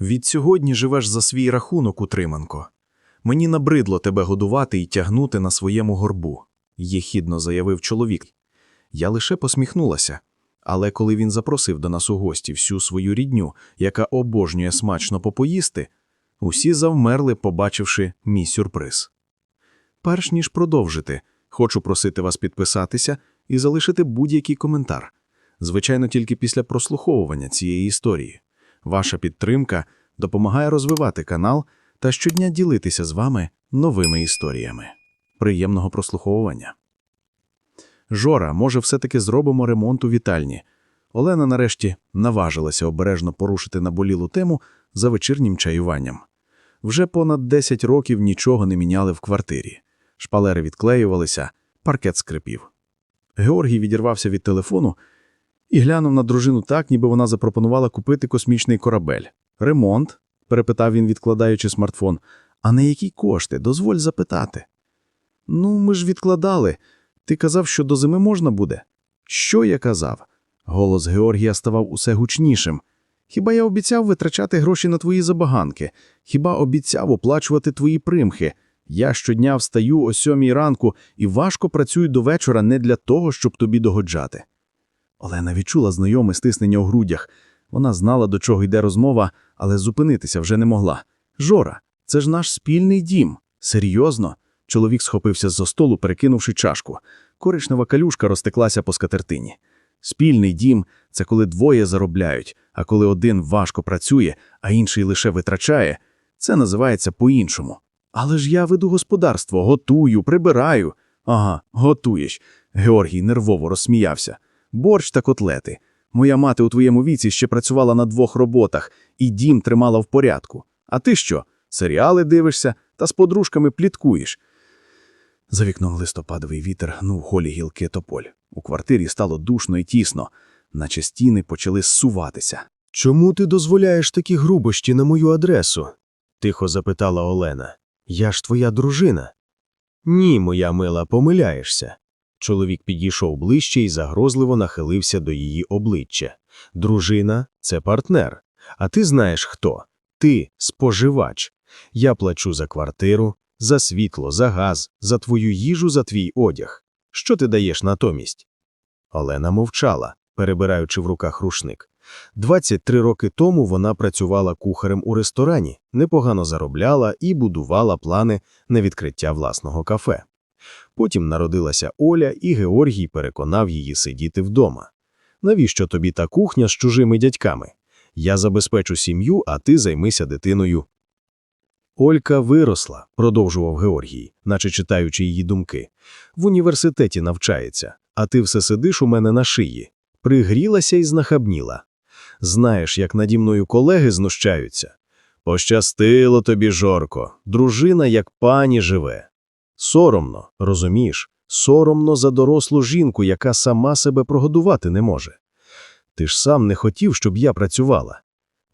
Від сьогодні живеш за свій рахунок, утриманко. Мені набридло тебе годувати і тягнути на своєму горбу, єхідно заявив чоловік. Я лише посміхнулася. Але коли він запросив до нас у гості всю свою рідню, яка обожнює смачно попоїсти, усі завмерли, побачивши мій сюрприз. Перш ніж продовжити, хочу просити вас підписатися і залишити будь-який коментар. Звичайно, тільки після прослуховування цієї історії. Ваша підтримка допомагає розвивати канал та щодня ділитися з вами новими історіями. Приємного прослуховування. Жора, може, все-таки зробимо ремонт у вітальні. Олена нарешті наважилася обережно порушити наболілу тему за вечірнім чаюванням. Вже понад 10 років нічого не міняли в квартирі. Шпалери відклеювалися, паркет скрипів. Георгій відірвався від телефону і глянув на дружину так, ніби вона запропонувала купити космічний корабель. Ремонт? перепитав він, відкладаючи смартфон. А на які кошти? Дозволь запитати. Ну, ми ж відкладали. Ти казав, що до зими можна буде? Що я казав? Голос Георгія ставав усе гучнішим. Хіба я обіцяв витрачати гроші на твої забаганки? Хіба обіцяв оплачувати твої примхи? Я щодня встаю о сьомій ранку і важко працюю до вечора не для того, щоб тобі догоджати. Олена відчула знайоме стиснення у грудях. Вона знала, до чого йде розмова, але зупинитися вже не могла. Жора, це ж наш спільний дім. Серйозно? Чоловік схопився з-за столу, перекинувши чашку. Коричнева калюшка розтеклася по скатертині. Спільний дім це коли двоє заробляють, а коли один важко працює, а інший лише витрачає, це називається по-іншому. Але ж я веду господарство, готую, прибираю. Ага, готуєш. Георгій нервово розсміявся. Борщ та котлети. Моя мати у твоєму віці ще працювала на двох роботах і дім тримала в порядку. А ти що? Серіали дивишся та з подружками пліткуєш. За вікном листопадовий вітер гнув голі гілки тополь. У квартирі стало душно і тісно, наче стіни почали зсуватися. Чому ти дозволяєш такі грубощі на мою адресу? тихо запитала Олена. Я ж твоя дружина. Ні, моя мила, помиляєшся. Чоловік підійшов ближче і загрозливо нахилився до її обличчя. Дружина це партнер. А ти знаєш хто? Ти споживач. Я плачу за квартиру, за світло, за газ, за твою їжу, за твій одяг. Що ти даєш натомість? Олена мовчала, перебираючи в руках рушник. 23 роки тому вона працювала кухарем у ресторані, непогано заробляла і будувала плани на відкриття власного кафе. Потім народилася Оля, і Георгій переконав її сидіти вдома. Навіщо тобі та кухня з чужими дядьками? Я забезпечу сім'ю, а ти займися дитиною. Олька виросла, продовжував Георгій, наче читаючи її думки. В університеті навчається, а ти все сидиш у мене на шиї. Пригрілася і знахабніла. Знаєш, як наді мною колеги знущаються. Пощастило тобі, Жорко, дружина, як пані живе. Соромно, розумієш, соромно за дорослу жінку, яка сама себе прогодувати не може. Ти ж сам не хотів, щоб я працювала.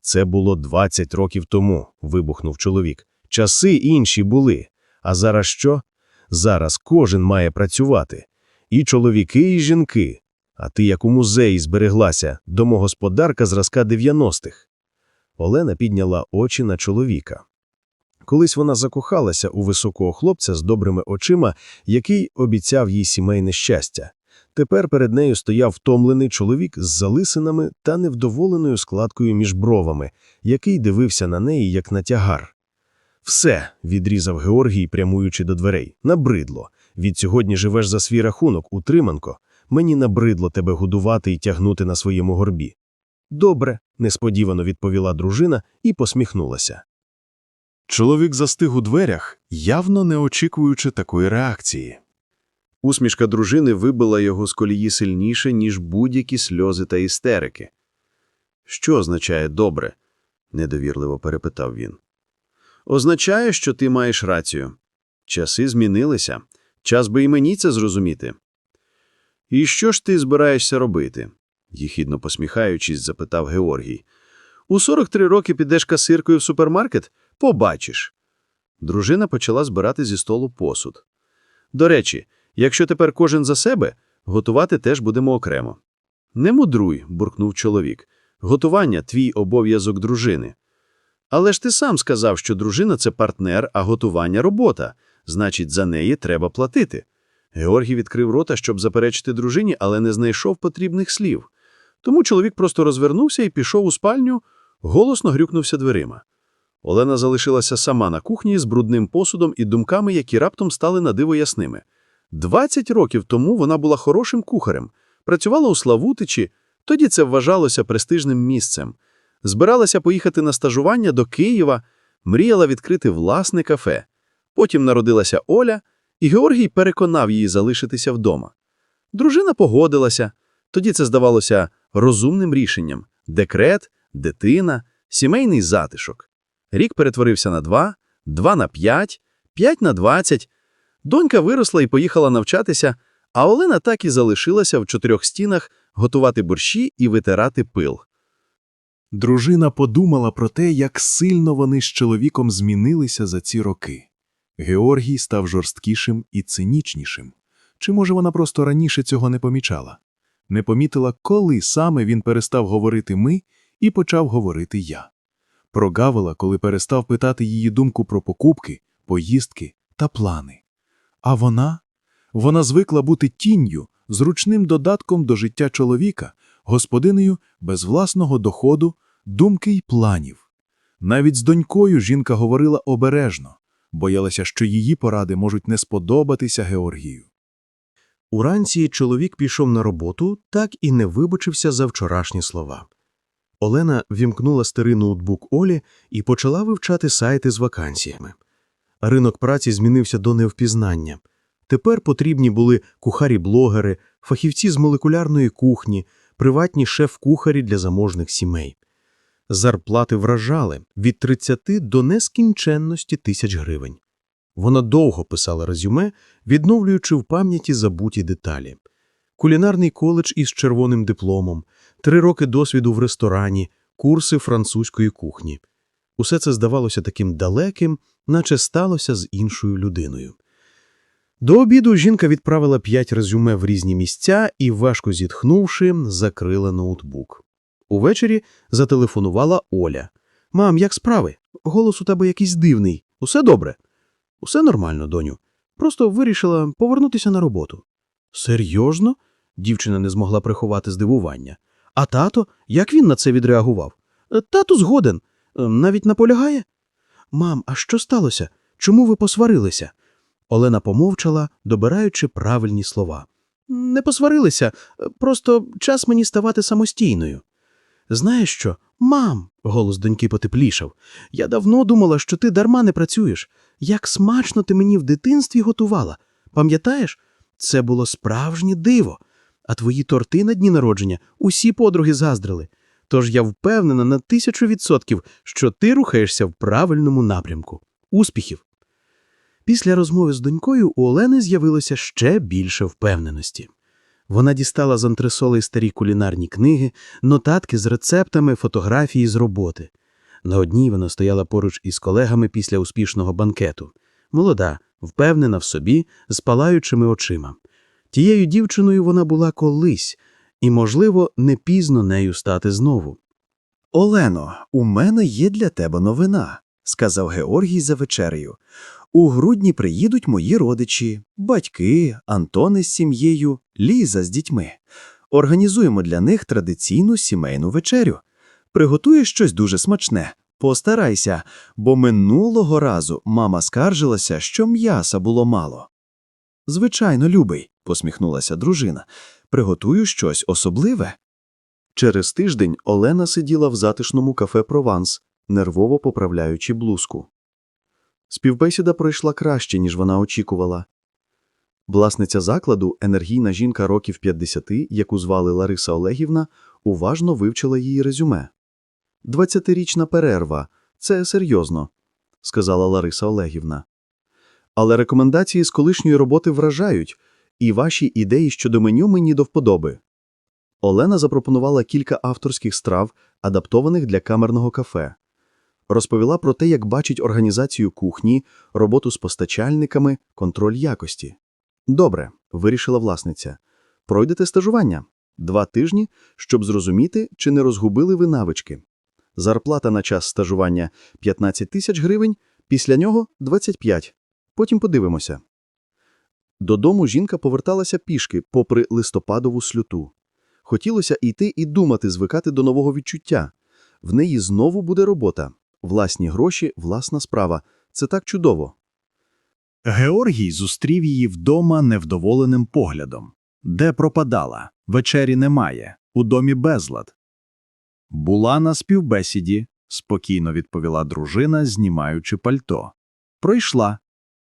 Це було 20 років тому, вибухнув чоловік. Часи інші були. А зараз що? Зараз кожен має працювати. І чоловіки, і жінки. А ти, як у музеї, збереглася, домогосподарка зразка 90-х. Олена підняла очі на чоловіка. Колись вона закохалася у високого хлопця з добрими очима, який обіцяв їй сімейне щастя. Тепер перед нею стояв втомлений чоловік з залисинами та невдоволеною складкою між бровами, який дивився на неї, як на тягар. Все, відрізав Георгій, прямуючи до дверей. Набридло. Від сьогодні живеш за свій рахунок, утриманко. Мені набридло тебе годувати і тягнути на своєму горбі. Добре, несподівано відповіла дружина і посміхнулася. Чоловік застиг у дверях, явно не очікуючи такої реакції. Усмішка дружини вибила його з колії сильніше, ніж будь-які сльози та істерики. Що означає добре? недовірливо перепитав він. Означає, що ти маєш рацію. Часи змінилися. Час би і мені це зрозуміти. І що ж ти збираєшся робити? їхідно посміхаючись, запитав Георгій. У 43 роки підеш касиркою в супермаркет? Побачиш. Дружина почала збирати зі столу посуд. До речі, якщо тепер кожен за себе, готувати теж будемо окремо. Не мудруй, буркнув чоловік. Готування твій обов'язок дружини. Але ж ти сам сказав, що дружина – це партнер, а готування – робота. Значить, за неї треба платити. Георгій відкрив рота, щоб заперечити дружині, але не знайшов потрібних слів. Тому чоловік просто розвернувся і пішов у спальню, голосно грюкнувся дверима. Олена залишилася сама на кухні з брудним посудом і думками, які раптом стали на диво ясними. 20 років тому вона була хорошим кухарем, працювала у Славутичі, тоді це вважалося престижним місцем. Збиралася поїхати на стажування до Києва, мріяла відкрити власне кафе. Потім народилася Оля, і Георгій переконав її залишитися вдома. Дружина погодилася, тоді це здавалося розумним рішенням – декрет, дитина, сімейний затишок. Рік перетворився на два, два на п'ять, п'ять на двадцять. Донька виросла і поїхала навчатися, а Олена так і залишилася в чотирьох стінах готувати борщі і витирати пил. Дружина подумала про те, як сильно вони з чоловіком змінилися за ці роки. Георгій став жорсткішим і цинічнішим. Чи, може, вона просто раніше цього не помічала? Не помітила, коли саме він перестав говорити «ми» і почав говорити «я». Прогавила, коли перестав питати її думку про покупки, поїздки та плани. А вона? Вона звикла бути тінню, зручним додатком до життя чоловіка, господинею без власного доходу, думки й планів. Навіть з донькою жінка говорила обережно, боялася, що її поради можуть не сподобатися Георгію. Уранці чоловік пішов на роботу, так і не вибачився за вчорашні слова. Олена вімкнула старий ноутбук Олі і почала вивчати сайти з вакансіями. Ринок праці змінився до невпізнання. Тепер потрібні були кухарі-блогери, фахівці з молекулярної кухні, приватні шеф-кухарі для заможних сімей. Зарплати вражали від 30 до нескінченності тисяч гривень. Вона довго писала резюме, відновлюючи в пам'яті забуті деталі. Кулінарний коледж із червоним дипломом, три роки досвіду в ресторані, курси французької кухні. Усе це здавалося таким далеким, наче сталося з іншою людиною. До обіду жінка відправила п'ять резюме в різні місця і, важко зітхнувши, закрила ноутбук. Увечері зателефонувала Оля. Мам, як справи? Голос у тебе якийсь дивний. Усе добре? Усе нормально, доню. Просто вирішила повернутися на роботу. Серйозно? Дівчина не змогла приховати здивування. А тато, як він на це відреагував? «Е, Тато згоден. Е, Навіть наполягає? Мам, а що сталося? Чому ви посварилися? Олена помовчала, добираючи правильні слова. Не посварилися, е, просто час мені ставати самостійною. Знаєш що, мам, голос доньки потеплішав. Я давно думала, що ти дарма не працюєш. Як смачно ти мені в дитинстві готувала. Пам'ятаєш? Це було справжнє диво. А твої торти на дні народження усі подруги заздрили. Тож я впевнена на тисячу відсотків, що ти рухаєшся в правильному напрямку. Успіхів! Після розмови з донькою у Олени з'явилося ще більше впевненості. Вона дістала з антресолей старі кулінарні книги, нотатки з рецептами, фотографії з роботи. На одній вона стояла поруч із колегами після успішного банкету. Молода, впевнена в собі, з палаючими очима. Тією дівчиною вона була колись, і, можливо, не пізно нею стати знову. Олено, у мене є для тебе новина, сказав Георгій за вечерею. У грудні приїдуть мої родичі, батьки, Антони з сім'єю, Ліза з дітьми. Організуємо для них традиційну сімейну вечерю. Приготуєш щось дуже смачне. Постарайся, бо минулого разу мама скаржилася, що м'яса було мало. Звичайно, любий, посміхнулася дружина. Приготую щось особливе. Через тиждень Олена сиділа в затишному кафе «Прованс», нервово поправляючи блузку. Співбесіда пройшла краще, ніж вона очікувала. Власниця закладу, енергійна жінка років 50, яку звали Лариса Олегівна, уважно вивчила її резюме. «Двадцятирічна перерва – це серйозно», – сказала Лариса Олегівна. «Але рекомендації з колишньої роботи вражають, і ваші ідеї щодо меню мені до вподоби». Олена запропонувала кілька авторських страв, адаптованих для камерного кафе. Розповіла про те, як бачить організацію кухні, роботу з постачальниками, контроль якості. Добре, вирішила власниця. Пройдете стажування. Два тижні, щоб зрозуміти, чи не розгубили ви навички. Зарплата на час стажування 15 тисяч гривень, після нього 25. Потім подивимося. Додому жінка поверталася пішки, попри листопадову слюту. Хотілося йти і думати, звикати до нового відчуття. В неї знову буде робота. Власні гроші, власна справа. Це так чудово. Георгій зустрів її вдома невдоволеним поглядом. Де пропадала? Вечері немає, у домі безлад. Була на співбесіді, спокійно відповіла дружина, знімаючи пальто. Пройшла.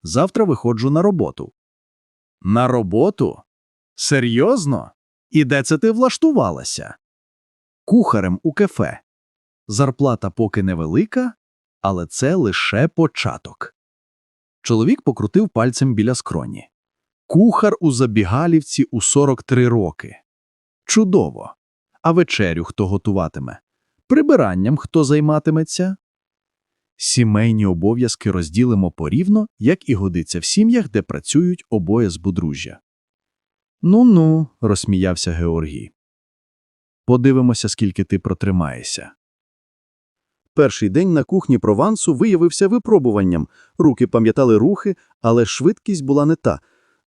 Завтра виходжу на роботу. На роботу? Серйозно? І де це ти влаштувалася? Кухарем у кафе. Зарплата поки невелика, але це лише початок. Чоловік покрутив пальцем біля скроні. Кухар у забігалівці у 43 роки. Чудово. А вечерю хто готуватиме? Прибиранням хто займатиметься? Сімейні обов'язки розділимо порівно, як і годиться в сім'ях, де працюють обоє з подружжя. Ну-ну, розсміявся Георгій. Подивимося, скільки ти протримаєшся. Перший день на кухні Провансу виявився випробуванням. Руки пам'ятали рухи, але швидкість була не та.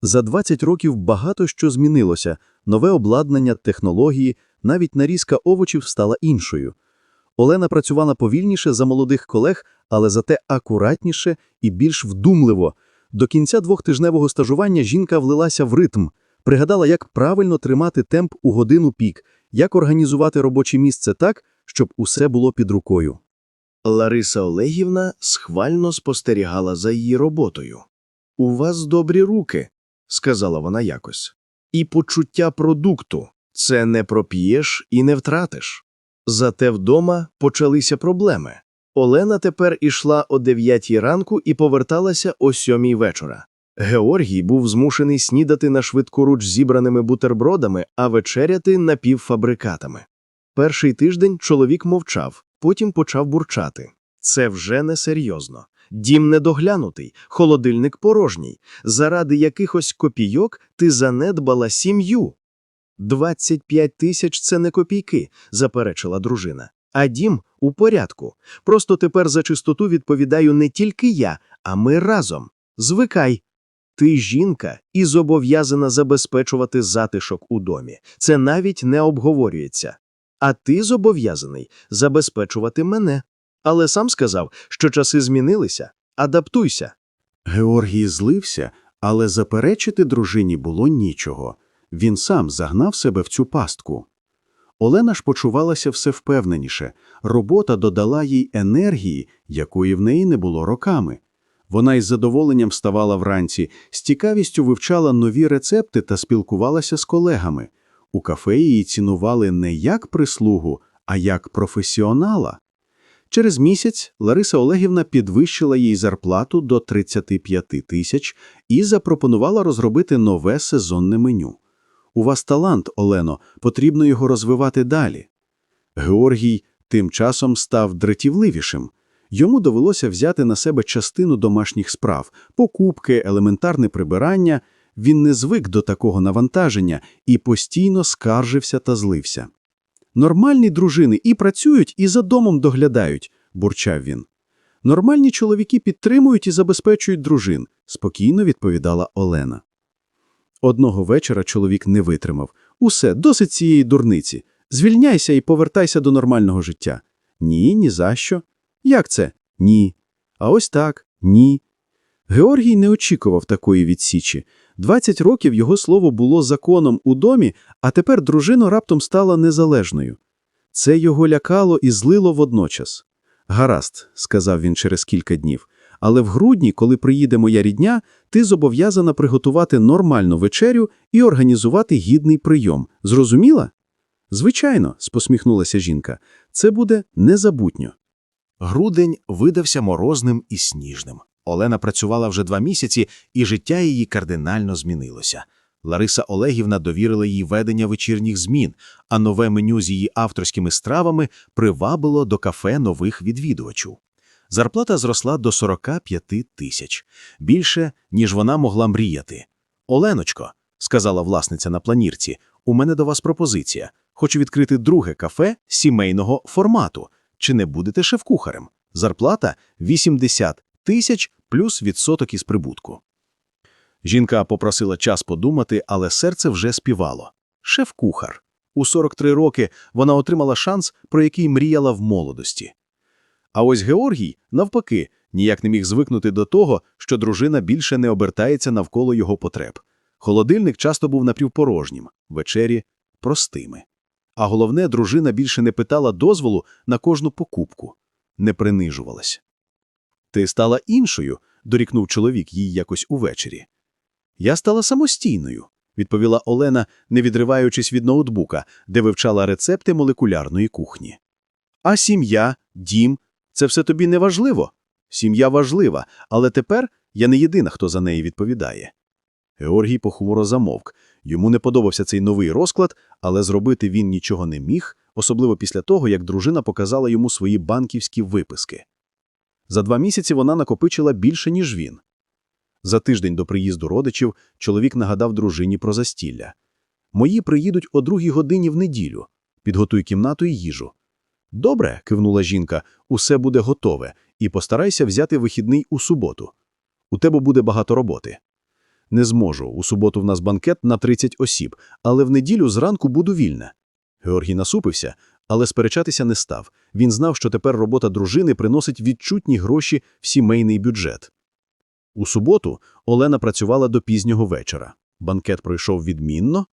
За 20 років багато що змінилося. Нове обладнання, технології, навіть нарізка овочів стала іншою. Олена працювала повільніше за молодих колег, але зате акуратніше і більш вдумливо. До кінця двохтижневого стажування жінка влилася в ритм, пригадала, як правильно тримати темп у годину пік, як організувати робоче місце так, щоб усе було під рукою. Лариса Олегівна схвально спостерігала за її роботою. У вас добрі руки, сказала вона якось. І почуття продукту це не проп'єш і не втратиш. Зате вдома почалися проблеми. Олена тепер ішла о дев'ятій ранку і поверталася о сьомій вечора. Георгій був змушений снідати на швидкоруч зібраними бутербродами, а вечеряти напівфабрикатами. Перший тиждень чоловік мовчав, потім почав бурчати. Це вже несерйозно. Дім недоглянутий, холодильник порожній. Заради якихось копійок ти занедбала сім'ю. 25 тисяч – це не копійки, заперечила дружина. А дім у порядку. Просто тепер за чистоту відповідаю не тільки я, а ми разом. Звикай. Ти жінка і зобов'язана забезпечувати затишок у домі. Це навіть не обговорюється. А ти зобов'язаний забезпечувати мене. Але сам сказав, що часи змінилися. Адаптуйся. Георгій злився, але заперечити дружині було нічого. Він сам загнав себе в цю пастку. Олена ж почувалася все впевненіше. Робота додала їй енергії, якої в неї не було роками. Вона із задоволенням вставала вранці, з цікавістю вивчала нові рецепти та спілкувалася з колегами. У кафе її цінували не як прислугу, а як професіонала. Через місяць Лариса Олегівна підвищила їй зарплату до 35 тисяч і запропонувала розробити нове сезонне меню. У вас талант, Олено, потрібно його розвивати далі. Георгій тим часом став дратівливішим. Йому довелося взяти на себе частину домашніх справ, покупки, елементарне прибирання. Він не звик до такого навантаження і постійно скаржився та злився. Нормальні дружини і працюють, і за домом доглядають, бурчав він. Нормальні чоловіки підтримують і забезпечують дружин, спокійно відповідала Олена. Одного вечора чоловік не витримав. Усе, досить цієї дурниці. Звільняйся і повертайся до нормального життя. Ні, ні за що. Як це? Ні. А ось так, ні. Георгій не очікував такої відсічі. 20 років його слово було законом у домі, а тепер дружина раптом стала незалежною. Це його лякало і злило водночас. Гаразд, сказав він через кілька днів, але в грудні, коли приїде моя рідня, ти зобов'язана приготувати нормальну вечерю і організувати гідний прийом. Зрозуміла? Звичайно, спосміхнулася жінка, це буде незабутньо. Грудень видався морозним і сніжним. Олена працювала вже два місяці, і життя її кардинально змінилося. Лариса Олегівна довірила їй ведення вечірніх змін, а нове меню з її авторськими стравами привабило до кафе нових відвідувачів. Зарплата зросла до 45 тисяч, більше, ніж вона могла мріяти. Оленочко, сказала власниця на планірці, у мене до вас пропозиція. Хочу відкрити друге кафе сімейного формату. чи не будете шеф-кухарем. Зарплата 80 тисяч плюс відсоток із прибутку. Жінка попросила час подумати, але серце вже співало. Шеф-кухар. У 43 роки вона отримала шанс, про який мріяла в молодості. А ось Георгій, навпаки, ніяк не міг звикнути до того, що дружина більше не обертається навколо його потреб. Холодильник часто був напівпорожнім, вечері – простими. А головне, дружина більше не питала дозволу на кожну покупку, не принижувалась. Ти стала іншою, дорікнув чоловік їй якось увечері. Я стала самостійною, відповіла Олена, не відриваючись від ноутбука, де вивчала рецепти молекулярної кухні. А сім'я, дім це все тобі не важливо. Сім'я важлива, але тепер я не єдина, хто за неї відповідає. Георгій похмуро замовк. Йому не подобався цей новий розклад, але зробити він нічого не міг, особливо після того, як дружина показала йому свої банківські виписки. За два місяці вона накопичила більше, ніж він. За тиждень до приїзду родичів чоловік нагадав дружині про застілля. Мої приїдуть о другій годині в неділю. Підготуй кімнату і їжу. Добре, кивнула жінка, усе буде готове, і постарайся взяти вихідний у суботу. У тебе буде багато роботи. Не зможу. У суботу в нас банкет на 30 осіб, але в неділю зранку буду вільна. Георгій насупився, але сперечатися не став. Він знав, що тепер робота дружини приносить відчутні гроші в сімейний бюджет. У суботу Олена працювала до пізнього вечора. Банкет пройшов відмінно.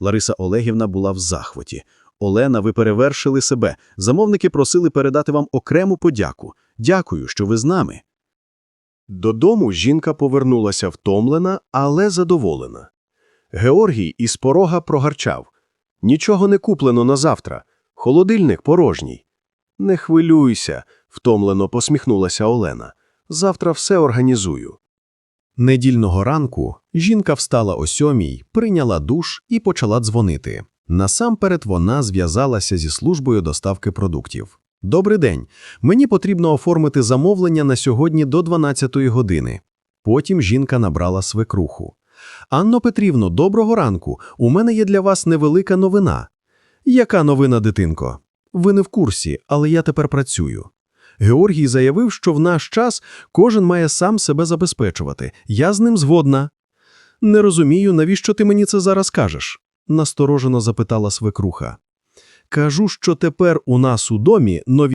Лариса Олегівна була в захваті. Олена, ви перевершили себе. Замовники просили передати вам окрему подяку. Дякую, що ви з нами. Додому жінка повернулася втомлена, але задоволена. Георгій із порога прогарчав. Нічого не куплено на завтра. Холодильник порожній. Не хвилюйся, втомлено посміхнулася Олена. Завтра все організую. Недільного ранку жінка встала о сьомій, прийняла душ і почала дзвонити. Насамперед вона зв'язалася зі службою доставки продуктів. Добрий день. Мені потрібно оформити замовлення на сьогодні до 12-ї години. Потім жінка набрала свекруху. Анно Петрівно, доброго ранку. У мене є для вас невелика новина. Яка новина, дитинко? Ви не в курсі, але я тепер працюю. Георгій заявив, що в наш час кожен має сам себе забезпечувати. Я з ним згодна. Не розумію, навіщо ти мені це зараз кажеш? Насторожено запитала свекруха. Кажу, що тепер у нас у домі нові